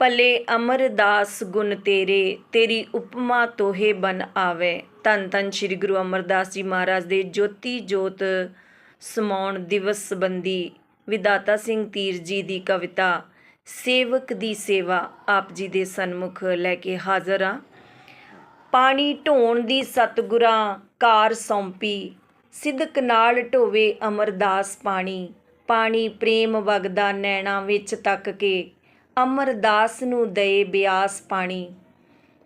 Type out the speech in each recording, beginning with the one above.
ਭਲੇ ਅਮਰਦਾਸ ਗੁਣ ਤੇਰੇ, ਤੇਰੀ ਉਪਮਾ ਤੋਹੇ ਬਨ ਆਵੇ। ਧੰਨ ਧੰਨ ਸ੍ਰੀ ਗੁਰੂ ਅਮਰਦਾਸ ਜੀ ਮਹਾਰਾਜ ਦੇ ਜੋਤੀ ਜੋਤ ਸਮਾਉਣ ਦਿਵਸ ਸੰਬੰਧੀ ਵਿਦਾਤਾ ਸਿੰਘ ਤੀਰ ਜੀ ਦੀ ਕਵਿਤਾ, ਸੇਵਕ ਦੀ ਸੇਵਾ ਆਪ ਜੀ ਦੇ ਸਨਮੁਖ ਲੈ ਕੇ ਹਾਜ਼ਰ ਹਾਂ। ਪਾਣੀ ਢੋਣ ਦੀ ਸਤਿਗੁਰਾਂ ਕਾਰ ਸੌਂਪੀ, ਸਿਦਕ ਨਾਲ ਢੋਵੇ ਅਮਰਦਾਸ ਪਾਣੀ। ਪਾਣੀ ਪ੍ਰੇਮ ਵਗਦਾ ਨੈਣਾ ਵਿੱਚ ਤੱਕ ਕੇ ਅਮਰਦਾਸ ਨੂੰ ਦਏ ਬਿਆਸ ਪਾਣੀ।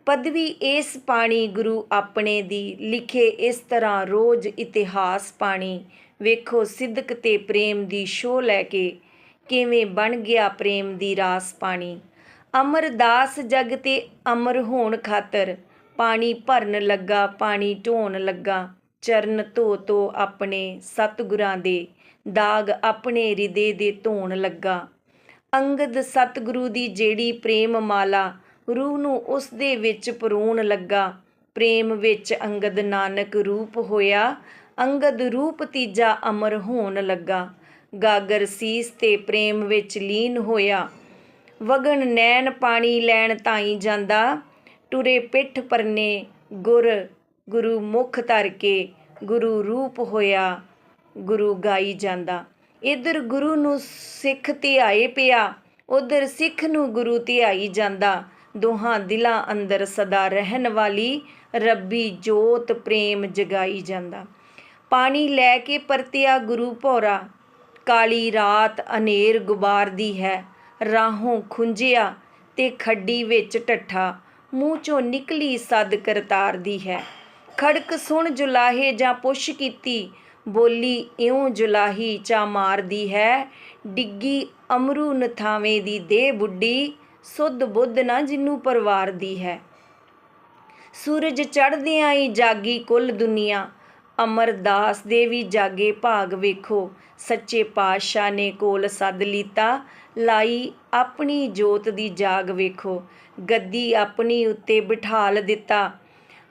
ਪਦਵੀ ਇਸ ਪਾਣੀ ਗੁਰੂ ਆਪਣੇ ਦੀ, ਲਿਖੇ ਇਸ ਤਰ੍ਹਾਂ ਰੋਜ਼ ਇਤਿਹਾਸ ਪਾਣੀ। ਵੇਖੋ ਸਿਦਕ ਤੇ ਪ੍ਰੇਮ ਦੀ ਸ਼ੋਅ ਲੈ ਕੇ ਕਿਵੇਂ ਬਣ ਗਿਆ ਪ੍ਰੇਮ ਦੀ ਰਾਸ ਪਾਣੀ। ਅਮਰਦਾਸ ਜਗ ਤੇ ਅਮਰ ਹੋਣ ਖਾਤਰ ਪਾਣੀ ਭਰਨ ਲੱਗਾ, ਪਾਣੀ ਢੋਣ ਲੱਗਾ। ਚਰਨ ਧੋ ਧੋ ਆਪਣੇ ਸਤਿਗੁਰਾਂ ਦੇ, ਦਾਗ ਆਪਣੇ ਹਿਰਦੇ ਦੇ ਧੋਣ ਲੱਗਾ। ਅੰਗਦ ਸਤਿਗੁਰੂ ਦੀ ਜਿਹੜੀ ਪ੍ਰੇਮ ਮਾਲਾ, ਰੂਹ ਨੂੰ ਉਸ ਦੇ ਵਿੱਚ ਪਰੋਣ ਲੱਗਾ। ਪ੍ਰੇਮ ਵਿੱਚ ਅੰਗਦ ਨਾਨਕ ਰੂਪ ਹੋਇਆ, ਅੰਗਦ ਰੂਪ ਤੀਜਾ ਅਮਰ ਹੋਣ ਲੱਗਾ। ਗਾਗਰ ਸੀਸ ਤੇ ਪ੍ਰੇਮ ਵਿੱਚ ਲੀਨ ਹੋਇਆ। ਵਗਣ ਨੈਣ ਪਾਣੀ ਲੈਣ ਤਾਈ ਜਾਂਦਾ, ਟੁਰੇ ਪਿੱਠ ਪਰਨੇ ਗੁਰ, ਗੁਰੂ ਮੁਖ ਧਰ ਕੇ ਗੁਰੂ ਰੂਪ ਹੋਇਆ, ਗੁਰੂ ਗਾਈ ਜਾਂਦਾ। ਇਧਰ ਗੁਰੂ ਨੂੰ ਸਿੱਖ ਧਿਆਏ ਪਿਆ, ਉਧਰ ਸਿੱਖ ਨੂੰ ਗੁਰੂ ਧਿਆਈ ਜਾਂਦਾ। ਦੋਹਾਂ ਦਿਲਾਂ ਅੰਦਰ ਸਦਾ ਰਹਿਣ ਵਾਲੀ ਰੱਬੀ ਜੋਤ ਪ੍ਰੇਮ ਜਗਾਈ ਜਾਂਦਾ। ਪਾਣੀ ਲੈ ਕੇ ਪਰਤਿਆ ਗੁਰੂ ਭੋਰਾ, ਕਾਲੀ ਰਾਤ ਅਨੇਰ ਗੁਬਾਰਦੀ ਹੈ, ਰਾਹੋਂ ਖੁੰਝਿਆ ਤੇ ਖੱਡੀ ਵਿੱਚ ਟੱਠਾ ਮੂੰਹ ਚੋਂ ਨਿਕਲੀ ਸਦ ਕਰਤਾਰਦੀ ਹੈ। ਖੜਕ ਸੁਣ ਜੁਲਾਹੇ ਜਾਂ ਪੁੱਛ ਕੀਤੀ ਬੋਲੀ ਇਉਂ ਜੁਲਾਹੀ ਚਾ ਮਾਰਦੀ ਹੈ। ਡਿੱਗੀ ਅਮਰੂ ਨਥਾਵੇਂ ਦੀ ਦੇ ਬੁੱਢੀ, ਸੁੱਧ ਬੁੱਧ ਨਾ ਜਿੰਨੂੰ ਪਰਵਾਰ ਦੀ ਹੈ। ਸੂਰਜ ਚੜ੍ਹਦਿਆਂ ਹੀ ਜਾਗੀ ਕੁੱਲ ਦੁਨੀਆ ਅਮਰਦਾਸ ਦੇ ਵੀ ਜਾਗੇ ਭਾਗ ਵੇਖੋ। ਸੱਚੇ ਪਾਤਸ਼ਾਹ ਨੇ ਕੋਲ ਸੱਦ ਲੀਤਾ, ਲਾਈ ਆਪਣੀ ਜੋਤ ਦੀ ਜਾਗ ਵੇਖੋ। ਗੱਦੀ ਆਪਣੀ ਉੱਤੇ ਬਿਠਾਲ ਦਿੱਤਾ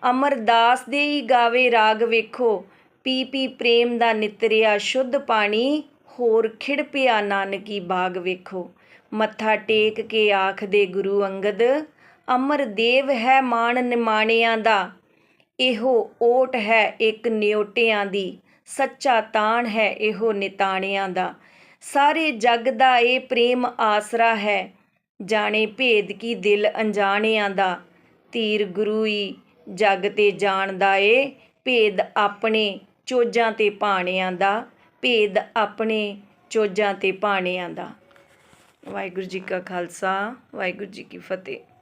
ਅਮਰਦਾਸ ਦੇ ਹੀ ਗਾਵੇ ਰਾਗ ਵੇਖੋ। ਪੀ ਪੀ ਪ੍ਰੇਮ ਦਾ ਨਿਤਰਿਆ ਸ਼ੁੱਧ ਪਾਣੀ, ਹੋਰ ਖਿੜ ਪਿਆ ਨਾਨਕੀ ਬਾਗ ਵੇਖੋ। ਮੱਥਾ ਟੇਕ ਕੇ ਆਖਦੇ ਗੁਰੂ ਅੰਗਦ, ਅਮਰ ਦੇਵ ਹੈ ਮਾਣ ਨਿਮਾਣਿਆਂ ਦਾ, ਇਹੋ ਓਟ ਹੈ ਇੱਕ ਨਿਉਟਿਆਂ ਦੀ, ਸੱਚਾ ਤਾਣ ਹੈ ਇਹੋ ਨਿਤਾਣਿਆਂ ਦਾ। ਸਾਰੇ ਜਗ ਦਾ ਇਹ ਪ੍ਰੇਮ ਆਸਰਾ ਹੈ, ਜਾਣੇ ਭੇਦ ਕੀ ਦਿਲ ਅਣਜਾਣਿਆਂ ਦਾ। ਤੀਰ ਗੁਰੂ ਹੀ ਜਗ ਤੇ ਜਾਣਦਾ ਏ, ਭੇਦ ਆਪਣੇ ਚੋਜਾਂ ਤੇ ਪਾਣਿਆਂ ਦਾ, ਭੇਦ ਆਪਣੇ ਚੋਜਾਂ ਤੇ ਪਾਣਿਆਂ ਦਾ। ਵਾਹਿਗੁਰੂ ਜੀ ਕਾ ਖਾਲਸਾ, ਵਾਹਿਗੁਰੂ ਜੀ ਕੀ ਫਤਿਹ।